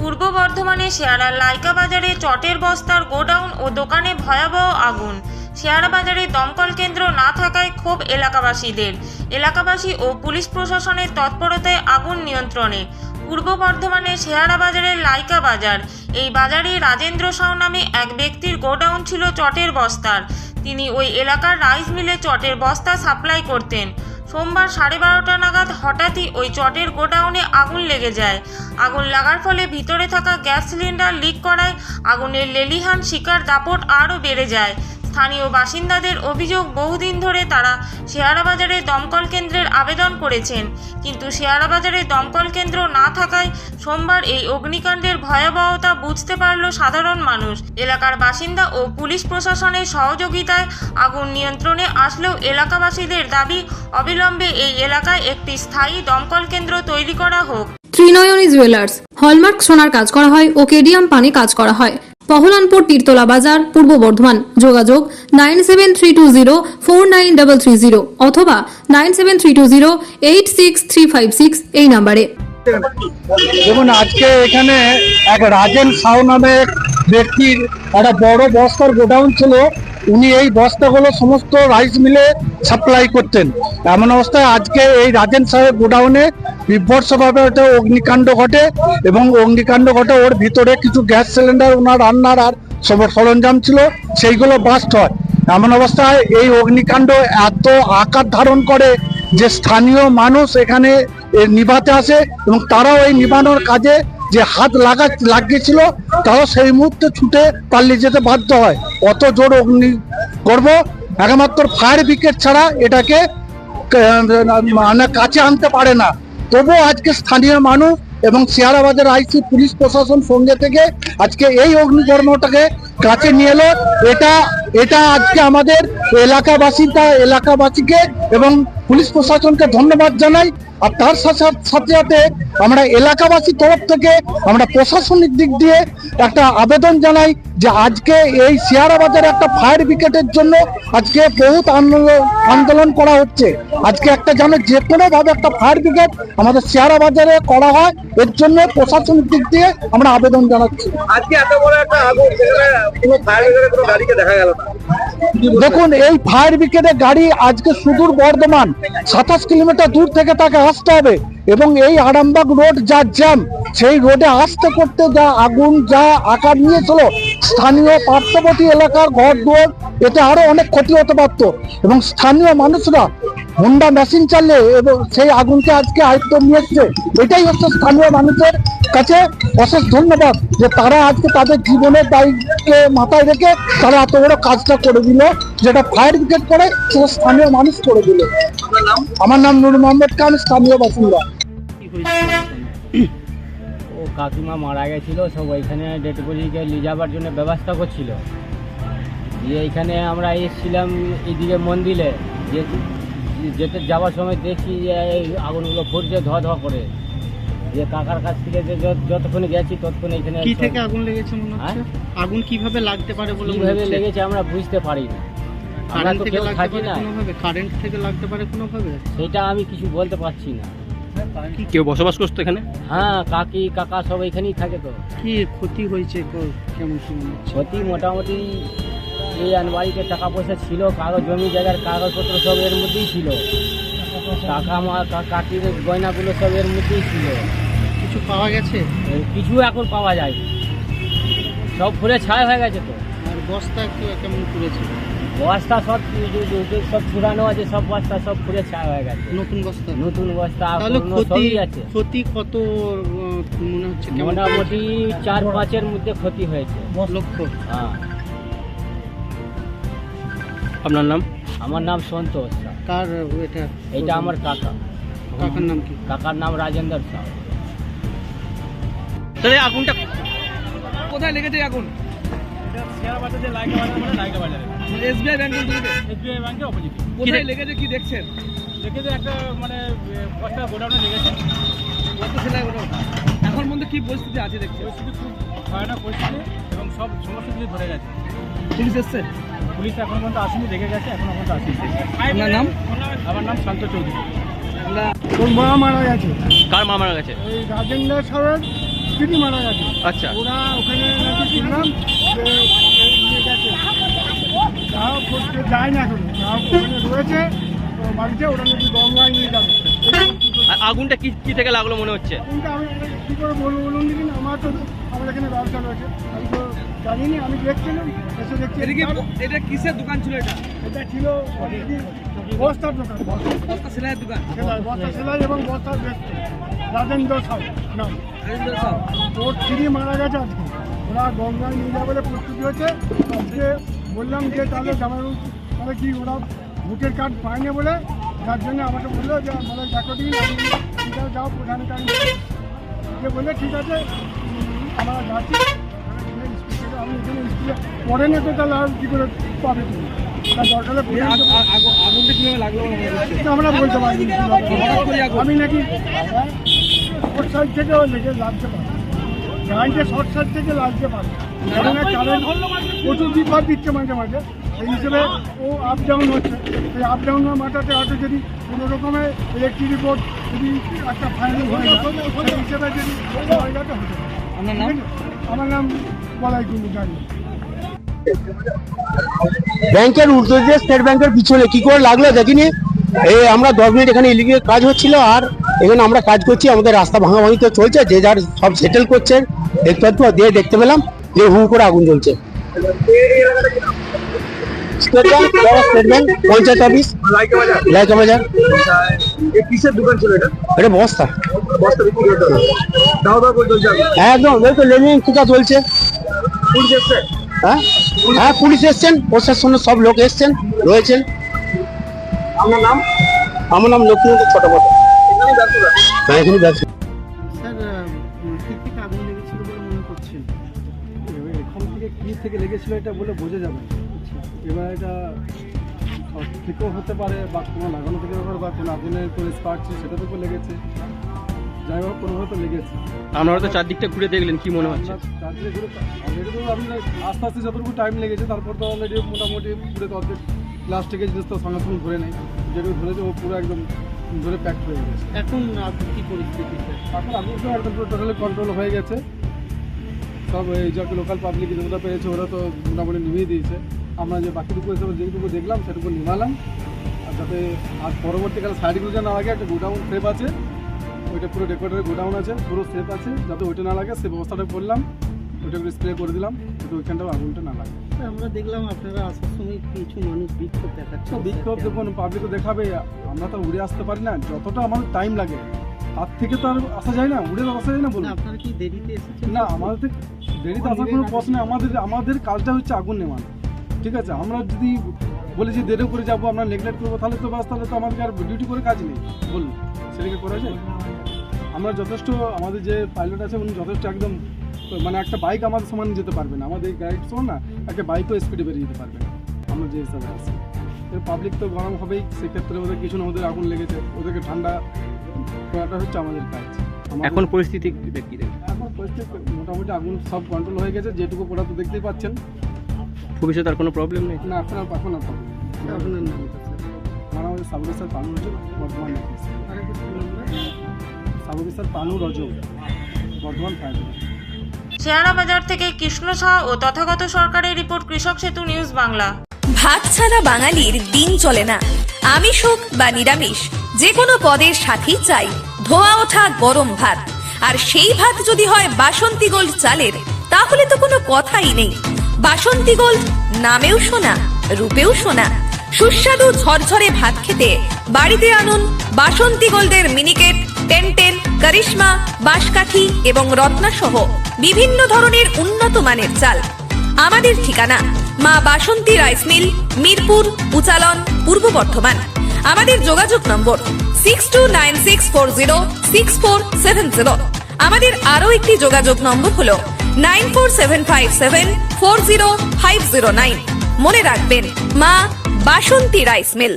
পূর্ব বর্ধমানে শেয়ারার লাইকা বাজারে চটের বস্তার গোডাউন ও দোকানে ভয়াবহ আগুন। শেয়ারা বাজারে দমকল কেন্দ্র না থাকায় ক্ষোভ এলাকাবাসীদের। এলাকাবাসী ও পুলিশ প্রশাসনের তৎপরতায় আগুন নিয়ন্ত্রণে। পূর্ব বর্ধমানের শেয়ারা বাজারের লাইকা বাজার। এই বাজারে রাজেন্দ্র সাউ নামে এক ব্যক্তির গোডাউন ছিল চটের বস্তার। তিনি ওই এলাকার রাইস মিলে চটের বস্তা সাপ্লাই করতেন। সোমবার সাড়ে বারোটা নাগাদ হঠাৎই ওই চটের গোডাউনে আগুন লেগে যায়। আগুন লাগার ফলে ভিতরে থাকা গ্যাস সিলিন্ডার লিক করায় আগুনের লেলিহান শিকার দাপট আরও বেড়ে যায়। স্থানীয় বাসিন্দাদের অভিযোগ বহুদিন ধরে তারা শেয়ারা বাজারে দমকল কেন্দ্রের আবেদন করেছেন। কিন্তু শেয়ারা বাজারে দমকল কেন্দ্র না থাকায় সোমবার এই অগ্নিকাণ্ডের ভয়াবহতা বুঝতে পারল সাধারণ মানুষ। এলাকার বাসিন্দা ও পুলিশ প্রশাসনের সহযোগিতায় আগুন নিয়ন্ত্রণে আসলেও এলাকাবাসীদের দাবি, অবিলম্বে এই এলাকায় একটি স্থায়ী দমকল কেন্দ্র তৈরি করা হোক। ত্রিনয়নী জুয়েলার্স, হলমার্ক সোনার কাজ করা হয় ও কেডিয়াম পানি কাজ করা হয়। পহলানপুর তীরতলা বাজার, পূর্ব বর্ধমান। যোগাযোগ nine seven three two zero four nine double three zero অথবা nine seven three two zero eight six three five six এই নাম্বারে। দেখুন, আজকে এখানে এক রাজেন সাউ নামে ব্যক্তির একটা বড় বস্তার গোডাউন ছিল। উনি এই বস্তাগুলো সমস্ত রাইস মিলে সাপ্লাই করতেন। এমন অবস্থায় আজকে এই রাজেন সাহেব গোডাউনে বিভৎসভাবে একটা অগ্নিকাণ্ড ঘটে এবং অগ্নিকাণ্ড ঘটে, ওর ভিতরে কিছু গ্যাস সিলিন্ডার, ওনার রান্নার আর সরঞ্জাম ছিল, সেইগুলো বাস্ট হয়। এমন অবস্থায় এই অগ্নিকাণ্ড এত আকার ধারণ করে যে স্থানীয় মানুষ এখানে নিভাতে আসে এবং তারাও এই নিভানোর কাজে যে হাত লাগা লাগিয়েছিল, তারাও সেই মুহূর্তে ছুটে পালিয়ে যেতে বাধ্য হয়। অত জোর অগ্নি করব একমাত্র ফায়ার ব্রিগেড ছাড়া এটাকে মানে কাছে আনতে পারে না। তবুও আজকে স্থানীয় মানুষ এবং শেয়ারাবাদের আইসি পুলিশ প্রশাসন সঙ্গে থেকে আজকে এই অগ্নিকর্মটাকে কাছে নিয়ে এলো। এটা এটা আজকে আমাদের এলাকাবাসীটা এলাকাবাসীকে এবং পুলিশ প্রশাসনকে ধন্যবাদ জানাই। আর তার সাথে সাথে আমরা এলাকাবাসী তরফ থেকে আমরা প্রশাসনিক দিক দিয়ে একটা আবেদন জানাই যে আজকে এই শেয়ারা বাজারে একটা ফায়ার ব্রিগেডের জন্য আজকে বহুত আন্দোলন করা হচ্ছে। আজকে একটা যেন যে কোনো ভাবে একটা ফায়ার ব্রিগেড আমাদের শেয়ারা বাজারে করা হয় এর জন্য প্রশাসনিক দিক দিয়ে আমরা আবেদন জানাচ্ছি। আজকে এত বড় একটা আগুন কোনো ফায়ার ব্রিগেডের কোনো গাড়িকে দেখা গেল না। দেখুন এই ফায়ার ব্রিগেডের গাড়ি আজকে সুদূর বর্ধমান সাতাশ কিলোমিটার দূর থেকে তাকে আসতে হবে। এবং এই আরামবাগ রোড যা জ্যাম, সেই রোডে আসতে করতে যা আগুন, যা আকার নিয়েছিল, স্থানীয় পার্শ্ববর্তী এলাকার ঘর দুয়ার, এতে আরও অনেক ক্ষতি হতে পারতো। এবং স্থানীয় মানুষরা হোন্ডা মেশিন চালিয়ে এবং সেই আগুনকে আজকে আয়ত্ত নিয়ে এসছে এটাই হচ্ছে স্থানীয় মানুষের কাছে অশেষ ধন্যবাদ যে তারা আজকে তাদের জীবনের দায়িত্বকে মাথায় রেখে তারা এত বড় কাজটা করে দিল, যেটা ফায়ার ব্রিগেড করে, সেটা স্থানীয় মানুষ করে দিল। আমার নাম নুর মোহাম্মদ খান, স্থানীয় বাসিন্দা। ও কাকিমা মারা গেছিল, সব ওইখানে ডেড বডিকে নিয়ে যাবার জন্য ব্যবস্থা করছিল। দিয়ে এইখানে আমরা এসেছিলাম এইদিকে মন্দিরে, যে যেতে যাওয়ার সময় দেখি যে এই আগুনগুলো ফুটছে ধোয়া ধোয়া করে। যে কাকার কাছ থেকে যে যত- যতক্ষণে গেছি ততক্ষণ এখানে কি থেকে আগুন লেগেছে মনে হচ্ছে? হ্যাঁ? আগুন কীভাবে লাগতে পারে বলে কীভাবে লেগেছে আমরা বুঝতে পারি না। আমরা কারেন্ট তো থেকে কেউ লাগতে থাকি পারে না। কোনোভাবে? কারেন্ট থেকে লাগতে পারে কোনোভাবে? সেটা আমি কিছু বলতে পারছি না। কেউ বসবাস করতো এখানে? হ্যাঁ কাকি কাকা সব এখানেই থাকে তো। কি ক্ষতি হয়েছে ক- কেমন কি ক্ষতি মোটামুটি এই আনবাড়িতে টাকা পয়সা ছিল কাগজ জমি জায়গার কাগজপত্র সব এর মধ্যেই ছিল। টাকা কা- কাকির গয়নাগুলো সব এর মধ্যেই ছিল। কিছু পাওয়া গেছে? কিছু এখন পাওয়া যায়। সব ফুলে ছাই হয়ে গেছে তো। আর বস্তা কেমন পুড়েছে বস্তা সব সব পুরানো আছে সব বস্তা সব ফুলে ছাই হয়ে গেছে। নতুন বস্তা? নতুন বস্তা ক্ষতি আছে। ক্ষতি কত মনে হচ্ছে মোটামুটি চার পাঁচের মধ্যে ক্ষতি হয়েছে। লক্ষ। হ্যাঁ। আপনার নাম? আমার নাম সন্তোষ। কার এটা এইটা আমার কাকা। কাকার নাম কি? কাকার নাম রাজেন্দ্র সাউ তাহলে আগুনটা কোথায় লেগেছে আগুন? এসবিআই ব্যাংকের এসবিআই ব্যাংকের অপোজিট কোথায় লেগেছে কি দেখছেন? দেখেছে একটা মানে বস্তা গোডাউনে লেগেছে। কত সেলাই এখন মধ্যে কি পরিস্থিতি আছে দেখছে পরিস্থিতি খুব ভয়ানক পরিস্থিতি। সব সমস্ত কিছু ধরে গেছে। পুলিশ এসছে? পুলিশ এখন পর্যন্ত আসেনি দেখে গেছে এখনও পর্যন্ত আসেনি। আপনার নাম? আমার নাম শান্ত চৌধুরী। তোর মা মারা গেছে? কার মা মারা গেছে? এই রাজেন্দ্র সাহেব তিনি মারা গেছে। আচ্ছা। ওরা ওখানে নাকি শুনলাম যে নিয়ে গেছে। যা করতে যায় না এখন। যা রয়েছে তো বাড়িতে ওরা নাকি গঙ্গায় নিয়ে যাবে। আগুনটা কি কি থেকে লাগল মনে হচ্ছে? কিন্তু আমি কী করে বলব বলুন দেখি আমার তো আমার এখানে ব্যবসা রয়েছে। আমি তো জানিনি আমি দেখছিলাম এসে দেখছি। এটা কিসের দোকান ছিল এটা? এটা ছিল বস্তার দোকান। বস্তা সেলাইয়ের দোকান? সেলাই বস্তা সেলাই এবং বস্তার ব্যস্ত রাজেন্দ্র সাউ নাম। ওর স্ত্রী মারা গেছে আজকে। ওরা গঙ্গায় নিয়ে যাবে বলে প্রস্তুতি আজকে বললাম যে তাহলে জামাই তাহলে কি ওরা ভোটের কার্ড পায়নি বলে যার জন্য আমাকে বলল যে, বলে, দেখো দিন যাও প্রধান কার্ড যে বললে, ঠিক আছে, আমরা যাচ্ছি আমি এখানে স্কুলে পড়ে না তো তাহলে আর কী করে পাবে তুমি? আমরা বলতে পারি। আমি নাকি শর্ট সাইড থেকে লেগে লাগতে পারি। কারেন্টে শর্ট সাইড থেকে লাগতে পারে। প্রচুর বিপদ দিচ্ছে মাঝে মাঝে। সেই হিসেবে ও আপ ডাউন হচ্ছে। সেই আপ ডাউনের মাথাতে হয়তো যদি কোনো রকমের ইলেকট্রিক বোর্ড যদি একটা ফাইনাল হয়ে যায় সেই হিসেবে যদি হতে? আমার নাম বলাই কুন্ডু জানি। ব্যাংকের উল্টো দিয়ে স্টেট ব্যাংকের পিছনে কি করে লাগল দেখিনি। এই আমরা দশ মিনিট এখানে ইলিগেল কাজ হচ্ছিল আর এখানে আমরা কাজ করছি আমাদের রাস্তা ভাঙা ভাঙিতে চলছে যে যার সব সেটেল করছে। একটু একটু দিয়ে দেখতে পেলাম যে হুম করে আগুন জ্বলছে। State bank state bank panchayat office Laika বাজার কিসের দোকান ছিল এটা এটা বস্তা বস্তা বিক্রি করতে হবে দাও দাও করে চলছে একদম এই তো লেনিং টিকা চলছে পুলিশ এসছে হ্যাঁ হ্যাঁ পুলিশ এসছেন প্রশাসনের সব লোক এসছেন রয়েছেন আপনার নাম আমার নাম লক্ষ্মীনাথ ছোট বড় হ্যাঁ এখানে ব্যবসা থেকে লেগেছিল করছেন এবার এখান থেকে কি থেকে লেগেছিল এটা বলে বোঝা যাবে না। এবার এটা সব থেকেও হতে পারে বা কোনো লাগানো থেকে হতে পারে বা কোনো আগুনের কোনো স্পার্ক ছিল সেটা থেকে লেগেছে। যাই হোক কোনো হয়তো লেগেছে। আপনারা তো চারদিকটা ঘুরে দেখলেন কি মনে হচ্ছে? তারপরে ঘুরে অলরেডি তো আপনি আস্তে আস্তে যতটুকু টাইম লেগেছে তারপর তো অলরেডি মোটামুটি পুরো তো অর্ধেক প্লাস্টিকের জিনিস তো সঙ্গে সঙ্গে ধরে নেই। যেটুকু ধরেছে ও পুরো একদম ধরে প্যাক হয়ে গেছে। এখন কি পরিস্থিতি? এখন আগুন তো একদম টোটালি কন্ট্রোল হয়ে গেছে। সব এই যাকে লোকাল পাবলিক যেগুলো পেয়েছে ওরা তো মোটামুটি নিভিয়ে দিয়েছে। আমরা যে বাকিটুকু হিসেবে যেটুকু দেখলাম সেটুকু নিভালাম। আর যাতে আর পরবর্তীকালে সাইডগুলো যেন লাগে একটা গোডাউন সেফ আছে ওইটা পুরো ডেকোরেটারের গোডাউন আছে পুরো সেফ আছে যাতে ওইটা না লাগে সে ব্যবস্থাটা করলাম ওইটা একটু স্প্রে করে দিলাম যাতে ওইখানটাও আগুনটা না লাগে। আমরা দেখলাম আপনারা আসার সময় কিছু মানুষ বিক্ষোভ দেখাচ্ছে। বিক্ষোভ দেখুন পাবলিকও দেখাবে আমরা তো উড়ে আসতে পারি না যতটা আমাদের টাইম লাগে তার থেকে তো আর আসা যায় না উড়ে আসা যায় না বলুন। আপনারা কি দেরিতে এসেছেন? না আমাদের দেরিতে আসার কোনো প্রশ্ন আমাদের আমাদের কাজটা হচ্ছে আগুন নেওয়ানো ঠিক আছে? আমরা যদি বলি যে দেরি করে যাব আমরা নেগলেক্ট করব তাহলে তো বাস তাহলে তো আমাদের আর ডিউটি করে কাজ নেই। বলুন সেটাকে করা যায়? আমরা যথেষ্ট আমাদের যে পাইলট আছে উনি যথেষ্ট একদম মানে একটা বাইক আমাদের সমান যেতে পারবে না। আমাদের গাইড সমান না একটা বাইকও স্পিডে বেরিয়ে যেতে পারবে না। আমরা যে হিসাবে আছি। পাবলিক তো গরম হবেই সেক্ষেত্রে ওদের কিছু না ওদের আগুন লেগেছে ওদেরকে ঠান্ডা করাটা হচ্ছে আমাদের কাজ। এখন পরিস্থিতি এখন পরিস্থিতি মোটামুটি আগুন সব কন্ট্রোল হয়ে গেছে যেটুকু পড়া তো দেখতেই পাচ্ছেন। ভবিষ্যতে আর কোনো প্রবলেম নেই? না এখন এখন আপনার নামটা স্যার আমার পানু বর্ধমান অফিসার পানু বর্ধমান শেয়ারা বাজার থেকে কৃষ্ণ শাহ ও তথাগত সরকারের রিপোর্ট কৃষক সেতু নিউজ বাংলা। ভাত ছাড়া বাঙালির দিন চলে না। আমিষ হোক বা নিরামিষ যে কোনো পদের সাথেই চাই। ধোয়া ওঠা গরম ভাত। আর সেই ভাত যদি হয় বাসন্তী গোল্ড চালের তাহলে তো কোনো কথাই নেই। বাসন্তী গোল্ড নামেও শোনা, রূপেও শোনা। সুস্বাদু ঝরঝরে ভাত খেতে বাড়িতে আনুন বাসন্তী গোল্ডের মিনিকেট টেন করিশ্মা, বাঁশকাঠি এবং রত্না সহ বিভিন্ন ধরনের উন্নত মানের চাল। আমাদের ঠিকানা, মা বাসন্তী রাইস মিল, মিরপুর, উচালন, পূর্ব বর্ধমান। আমাদের যোগাযোগ নম্বর six two nine six four zero six four seven zero আমাদের আরও একটি যোগাযোগ নম্বর হল nine four seven five seven four zero five zero nine. মনে রাখবেন, মা বাসন্তী রাইস মিল।